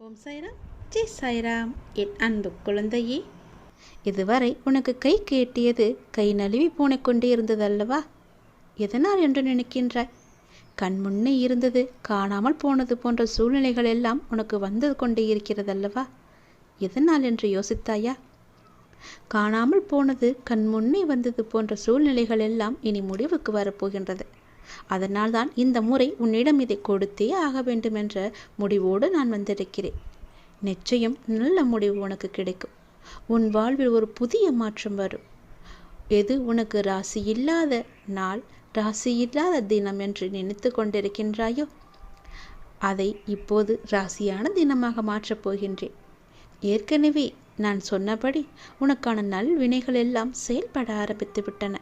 ஓம் சாய்ராம். ஜெய் சாய்ராம். என் அன்பு குழந்தையே இதுவரை உனக்கு கை கேட்டியது கை நழுவி போனக் கொண்டே இருந்ததல்லவா எதனால் என்று நினைக்கின்றாய்? கண் முன்னே இருந்தது காணாமல் போனது போன்ற சூழ்நிலைகள் எல்லாம் உனக்கு வந்து கொண்டே இருக்கிறதல்லவா? எதனால் என்று யோசித்தாயா? காணாமல் போனது கண் முன்னே வந்தது போன்ற சூழ்நிலைகள் எல்லாம் இனி முடிவுக்கு வரப்போகின்றது. அதனால்தான் இந்த முறை உன்னிடம் இதை கொடுத்தே ஆக வேண்டும் என்ற முடிவோடு நான் வந்திருக்கிறேன். நிச்சயம் நல்ல முடிவு உனக்கு கிடைக்கும். உன் வாழ்வில் ஒரு புதிய மாற்றம் வரும். எது உனக்கு ராசி இல்லாத நாள் ராசி இல்லாத தினம் என்று நினைத்து கொண்டிருக்கின்றாயோ? அதை இப்போது ராசியான தினமாக மாற்றப் போகின்றேன். ஏற்கனவே நான் சொன்னபடி உனக்கான நல்வினைகள் எல்லாம் செயல்பட ஆரம்பித்து விட்டன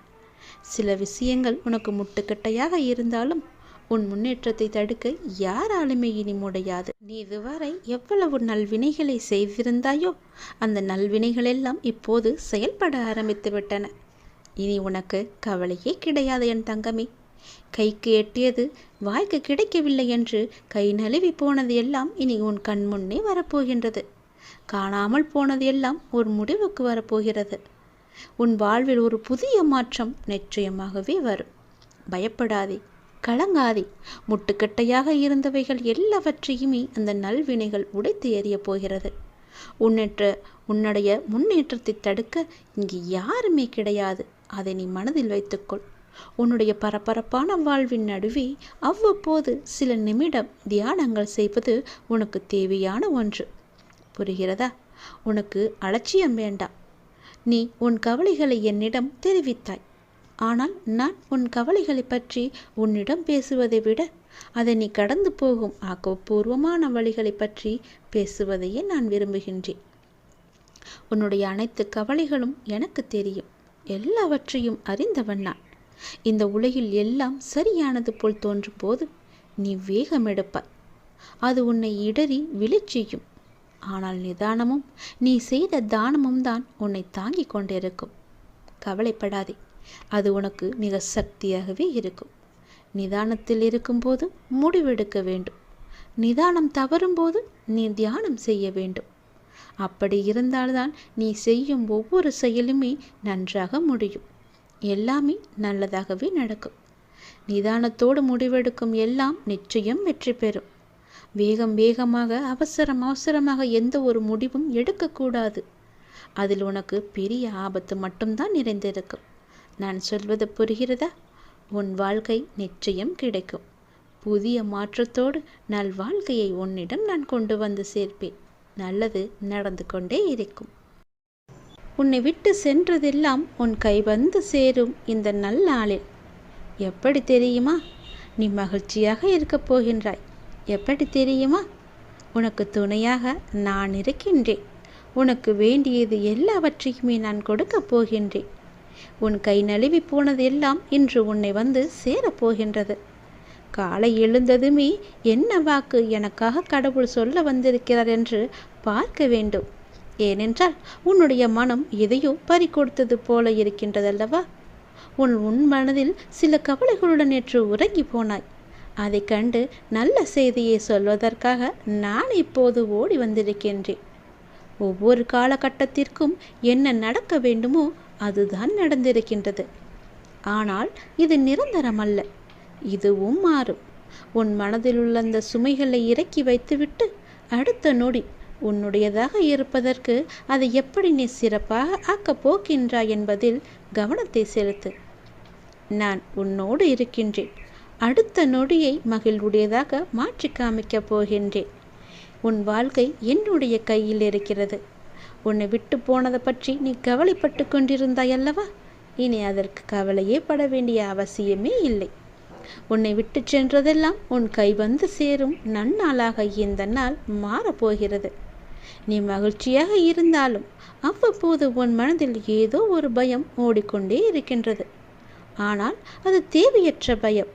சில விஷயங்கள் உனக்கு முட்டுக்கட்டையாக இருந்தாலும் உன் முன்னேற்றத்தை தடுக்க யாராலுமே இனி முடியாது. நீ இதுவரை எவ்வளவு நல்வினைகளை செய்திருந்தாயோ அந்த நல்வினைகள் எல்லாம் இப்போது செயல்பட ஆரம்பித்து விட்டன. இனி உனக்கு கவலையே கிடையாது என் தங்கமே. கைக்கு எட்டியது வாய்க்கு கிடைக்கவில்லை என்று கை நழுவி போனது எல்லாம் இனி உன் கண் முன்னே வரப்போகின்றது. காணாமல் போனது எல்லாம் ஒரு முடிவுக்கு வரப்போகிறது. உன் வாழ்வில் ஒரு புதிய மாற்றம் நிச்சயமாகவே வரும். பயப்படாதே கலங்காதே. முட்டுக்கட்டையாக இருந்தவைகள் எல்லாவற்றையுமே அந்த நல்வினைகள் உடைத்து எறியப் போகிறது. உன்னேற்ற உன்னுடைய முன்னேற்றத்தை தடுக்க இங்கு யாருமே கிடையாது. அதை நீ மனதில் வைத்துக்கொள். உன்னுடைய பரபரப்பான வாழ்வின் நடுவே அவ்வப்போது சில நிமிடம் தியானங்கள் செய்வது உனக்கு தேவையான ஒன்று. புரிகிறதா? உனக்கு அலட்சியம் வேண்டாம். நீ உன் கவலைகளை என்னிடம் தெரிவித்தாய். ஆனால் நான் உன் கவலைகளை பற்றி உன்னிடம் பேசுவதை விட அதை நீ கடந்து போகும் ஆக்கப்பூர்வமான வழிகளை பற்றி பேசுவதையே நான் விரும்புகின்றேன். உன்னுடைய அனைத்து கவலைகளும் எனக்கு தெரியும். எல்லாவற்றையும் அறிந்தவன் நான். இந்த உலகில் எல்லாம் சரியானது போல் தோன்றும் போது நீ வேகம் எடுப்பாய் அது உன்னை இடறி விழச் செய்யும். ஆனால் நிதானமும் நீ செய்த தானமும் தான் உன்னை தாங்கிக் கொண்டிருக்கும். கவலைப்படாதே அது உனக்கு மிக சக்தியாகவே இருக்கும். நிதானத்தில் இருக்கும்போது முடிவெடுக்க வேண்டும். நிதானம் தவறும்போது நீ தியானம் செய்ய வேண்டும். அப்படி இருந்தால்தான் நீ செய்யும் ஒவ்வொரு செயலுமே நன்றாக முடியும். எல்லாமே நல்லதாகவே நடக்கும். நிதானத்தோடு முடிவெடுக்கும் எல்லாம் நிச்சயம் வெற்றி பெறும். வேகம் வேகமாக அவசரம் அவசரமாக எந்த ஒரு முடிவும் எடுக்கக்கூடாது. அதில் உனக்கு பெரிய ஆபத்து மட்டும்தான் நிறைந்திருக்கும். நான் சொல்வது புரிகிறதா? உன் வாழ்க்கை நிச்சயம் கிடைக்கும். புதிய மாற்றத்தோடு நல் வாழ்க்கையை உன்னிடம் நான் கொண்டு வந்து சேர்ப்பேன். நல்லது நடந்து கொண்டே இருக்கும். உன்னை விட்டு சென்றதெல்லாம் உன் கை வந்து சேரும் இந்த நல்லாளில் எப்படி தெரியுமா? நீ மகிழ்ச்சியாக இருக்கப் போகின்றாய். எப்படி தெரியுமா? உனக்கு துணையாக நான் இருக்கின்றேன். உனக்கு வேண்டியது எல்லாவற்றையுமே நான் கொடுக்கப் போகின்றேன். உன் கை நழுவி போனது எல்லாம் இன்று உன்னை வந்து சேரப்போகின்றது காலை எழுந்ததுமே என்ன வாக்கு எனக்காக கடவுள் சொல்ல வந்திருக்கிறார் என்று பார்க்க வேண்டும். ஏனென்றால் உன்னுடைய மனம் எதையோ பறி கொடுத்தது போல இருக்கின்றதல்லவா? உன் உன் மனதில் சில கவலைகளுடன் நேற்று உறங்கி போனாய். அதை கண்டு நல்ல செய்தியை சொல்வதற்காக நான் இப்போது ஓடி வந்திருக்கின்றேன். ஒவ்வொரு காலகட்டத்திற்கும் என்ன நடக்க வேண்டுமோ அதுதான் நடந்திருக்கின்றது. ஆனால் இது நிரந்தரமல்ல. இதுவும் மாறும். உன் மனதில் உள்ள அந்த சுமைகளை இறக்கி வைத்துவிட்டு அடுத்த நொடி உன்னுடையதாக இருப்பதற்கு அதை எப்படி நீ சிறப்பாக ஆக்கப் போகின்றாய் என்பதில் கவனத்தை செலுத்து. நான் உன்னோடு இருக்கின்றேன். அடுத்த நொடியை மகிழ்வுடையதாக மாற்றி காமிக்கப் போகின்றேன். உன் வாழ்க்கை என்னுடைய கையில் இருக்கிறது. உன்னை விட்டு போனதை பற்றி நீ கவலைப்பட்டு கொண்டிருந்தாய் அல்லவா? இனி அதற்கு கவலையே பட வேண்டிய அவசியமே இல்லை. உன்னை விட்டு சென்றதெல்லாம் உன் கை வந்து சேரும் நன்னாளாக இந்த நாள் மாறப்போகிறது நீ மகிழ்ச்சியாக இருந்தாலும் அவ்வப்போது உன் மனதில் ஏதோ ஒரு பயம் ஓடிக்கொண்டே இருக்கின்றது. ஆனால் அது தேவையற்ற பயம்.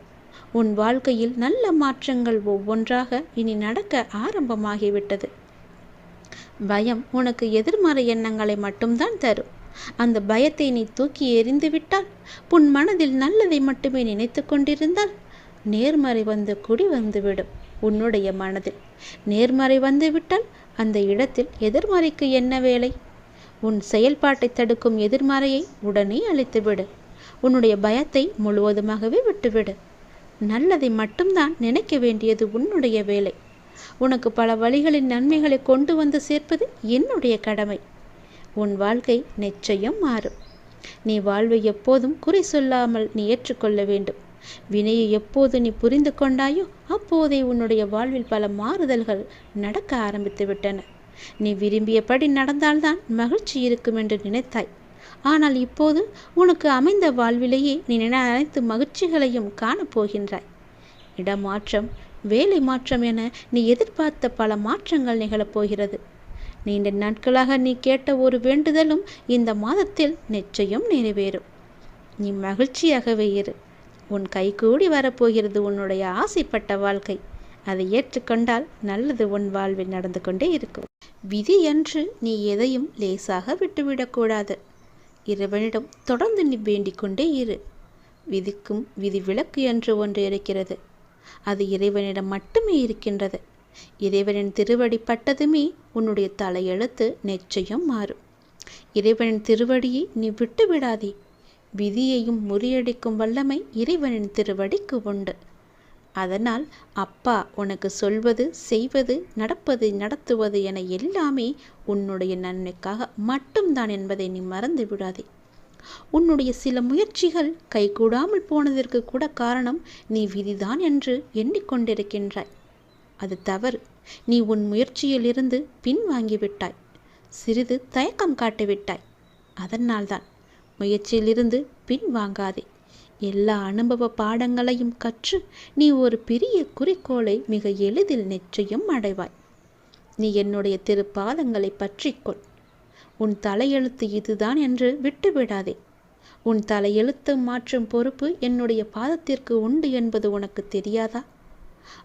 உன் வாழ்க்கையில் நல்ல மாற்றங்கள் ஒவ்வொன்றாக இனி நடக்க ஆரம்பமாகிவிட்டது. பயம் உனக்கு எதிர்மறை எண்ணங்களை மட்டும்தான் தரும். அந்த பயத்தை நீ தூக்கி எறிந்துவிட்டால் உன் மனதில் நல்லதை மட்டுமே நினைத்து கொண்டிருந்தால் நேர்மறை வந்து குடி வந்துவிடும் உன்னுடைய மனதில். நேர்மறை வந்துவிட்டால் அந்த இடத்தில் எதிர்மறைக்கு என்ன வேலை? உன் செயல்பாட்டை தடுக்கும் எதிர்மறையை உடனே அழித்துவிடு. உன்னுடைய பயத்தை முழுவதுமாகவே விட்டுவிடு. நல்லதை மட்டும்தான் நினைக்க வேண்டியது உன்னுடைய வேலை. உனக்கு பல வழிகளின் நன்மைகளை கொண்டு வந்து சேர்ப்பது என்னுடைய கடமை. உன் வாழ்க்கை நிச்சயம் மாறும். நீ வாழ்வை எப்போதும் குறை சொல்லாமல் நீ ஏற்றுக்கொள்ள வேண்டும். வினையை எப்போது நீ புரிந்து கொண்டாயோ அப்போதே உன்னுடைய வாழ்வில் பல மாறுதல்கள் நடக்க ஆரம்பித்து விட்டன நீ விரும்பியபடி நடந்தால்தான் மகிழ்ச்சி இருக்கும் என்று நினைத்தாய். ஆனால் இப்போது உனக்கு அமைந்த வாழ்விலேயே நீ நின அனைத்து மகிழ்ச்சிகளையும் காணப்போகின்றாய் இடமாற்றம் வேலை மாற்றம் என நீ எதிர்பார்த்த பல மாற்றங்கள் நிகழப்போகிறது நீண்ட நாட்களாக நீ கேட்ட ஒரு வேண்டுதலும் இந்த மாதத்தில் நிச்சயம் நிறைவேறும். நீ மகிழ்ச்சியாகவே இரு. உன் கைகூடி வரப்போகிறது உன்னுடைய ஆசைப்பட்ட வாழ்க்கை. அதை ஏற்றுக்கொண்டால் நல்லது உன் வாழ்வில் நடந்து கொண்டே இருக்கும். விதி என்று நீ எதையும் லேசாக விட்டுவிடக்கூடாது இறைவனிடம் தொடர்ந்து நீ வேண்டிக் கொண்டே இரு. விதிக்கும் விதி விளக்கு என்று ஒன்று இருக்கிறது. அது இறைவனிடம் மட்டுமே இருக்கின்றது. இறைவனின் திருவடி பட்டதுமே உன்னுடைய தலையெழுத்து நிச்சயம் மாறும். இறைவனின் திருவடியை நீ விட்டு விடாதே விதியையும் முறியடிக்கும் வல்லமை இறைவனின் திருவடிக்கு உண்டு. அதனால் அப்பா உனக்கு சொல்வது செய்வது நடப்பது நடத்துவது என எல்லாமே உன்னுடைய நன்மைக்காக மட்டும்தான் என்பதை நீ மறந்து விடாதே. உன்னுடைய சில முயற்சிகள் கைகூடாமல் போனதற்கு கூட காரணம் நீ விதிதான் என்று எண்ணிக்கொண்டிருக்கின்றாய். அது தவறு. நீ உன் முயற்சியிலிருந்து பின்வாங்கிவிட்டாய். சிறிது தயக்கம் காட்டிவிட்டாய். அதனால்தான் முயற்சியிலிருந்து பின்வாங்காதே. எல்லா அனுபவ பாடங்களையும் கற்று நீ ஒரு பெரிய குறிக்கோளை மிக எளிதில் நிச்சயம் அடைவாய். நீ என்னுடைய திருப்பாதங்களை பற்றிக்கொள் உன் தலையெழுத்து இதுதான் என்று விட்டுவிடாதே. உன் தலையெழுத்து மாற்றும் பொறுப்பு என்னுடைய பாதத்திற்கு உண்டு என்பது உனக்கு தெரியாதா?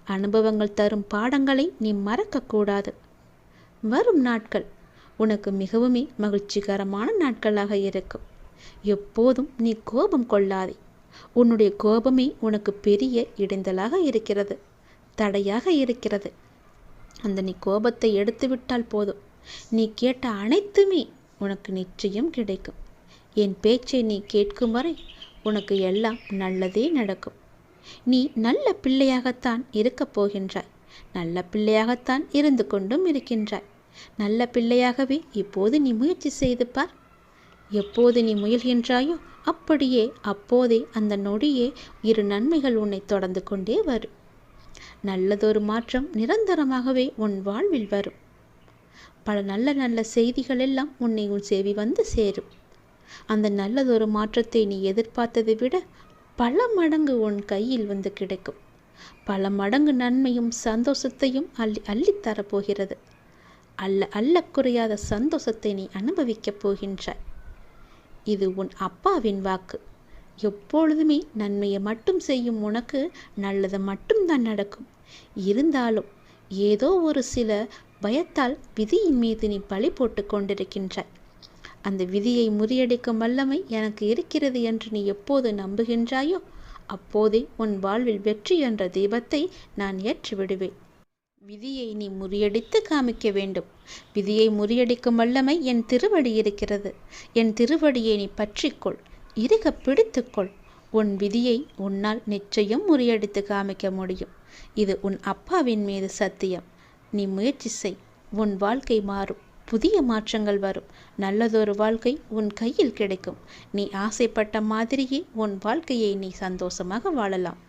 அனுபவங்கள் தரும் பாடங்களை நீ மறக்கக்கூடாது. வரும் நாட்கள் உனக்கு மிகவுமே மகிழ்ச்சிகரமான நாட்களாக இருக்கும். எப்போதும் நீ கோபம் கொள்ளாதே. உன்னுடைய கோபமே உனக்கு பெரிய இடைந்தலாக இருக்கிறது தடையாக இருக்கிறது. அந்த நீ கோபத்தை எடுத்துவிட்டால் போதும். நீ கேட்ட அனைத்துமே உனக்கு நிச்சயம் கிடைக்கும். என் பேச்சை நீ கேட்கும் வரை உனக்கு எல்லாம் நல்லதே நடக்கும். நீ நல்ல பிள்ளையாகத்தான் இருக்கப் போகின்றாய். நல்ல பிள்ளையாகத்தான் இருந்து கொண்டும் இருக்கின்றாய். நல்ல பிள்ளையாகவே இப்போது நீ முயற்சி செய்து பார். எப்போது நீ முயல்கின்றாயோ அப்படியே அப்போதே அந்த நொடியே இரு நன்மைகள் உன்னை தொடர்ந்து கொண்டே வரும். நல்லதொரு மாற்றம் நிரந்தரமாகவே உன் வாழ்வில் வரும். பல நல்ல நல்ல செய்திகள் எல்லாம் உன்னை உன் சேவி வந்து சேரும். அந்த நல்லதொரு மாற்றத்தை நீ எதிர்பார்த்ததை விட பல மடங்கு உன் கையில் வந்து கிடைக்கும். பல மடங்கு நன்மையும் சந்தோஷத்தையும் அள்ளி அள்ளித்தரப்போகிறது. அல்ல அல்ல குறையாத சந்தோஷத்தை நீ அனுபவிக்கப் போகின்றாய். இது உன் அப்பாவின் வாக்கு. எப்பொழுதுமே நன்மையை மட்டும் செய்யும் உனக்கு நல்லது மட்டும்தான் நடக்கும். இருந்தாலும் ஏதோ ஒரு சில பயத்தால் விதியின் மீது நீ பழி போட்டு கொண்டிருக்கின்றாய். அந்த விதியை முறியடிக்கும் வல்லமை எனக்கு இருக்கிறது என்று நீ எப்போது நம்புகின்றாயோ அப்போதே உன் வாழ்வில் வெற்றி என்ற தீபத்தை நான் ஏற்றி விடுவேன் விதியை நீ முறியடித்து காமிக்க வேண்டும். விதியை முறியடிக்கும் வல்லமை என் திருவடி இருக்கிறது. என் திருவடியை நீ பற்றிக்கொள். இருக பிடித்துக்கொள். உன் விதியை உன்னால் நிச்சயம் முறியடித்து காமிக்க முடியும். இது உன் அப்பாவின் மீது சத்தியம். நீ முயற்சி செய். உன் வாழ்க்கை மாறும். புதிய மாற்றங்கள் வரும். நல்லதொரு வாழ்க்கை உன் கையில் கிடைக்கும். நீ ஆசைப்பட்ட மாதிரியே உன் வாழ்க்கையை நீ சந்தோஷமாக வாழலாம்.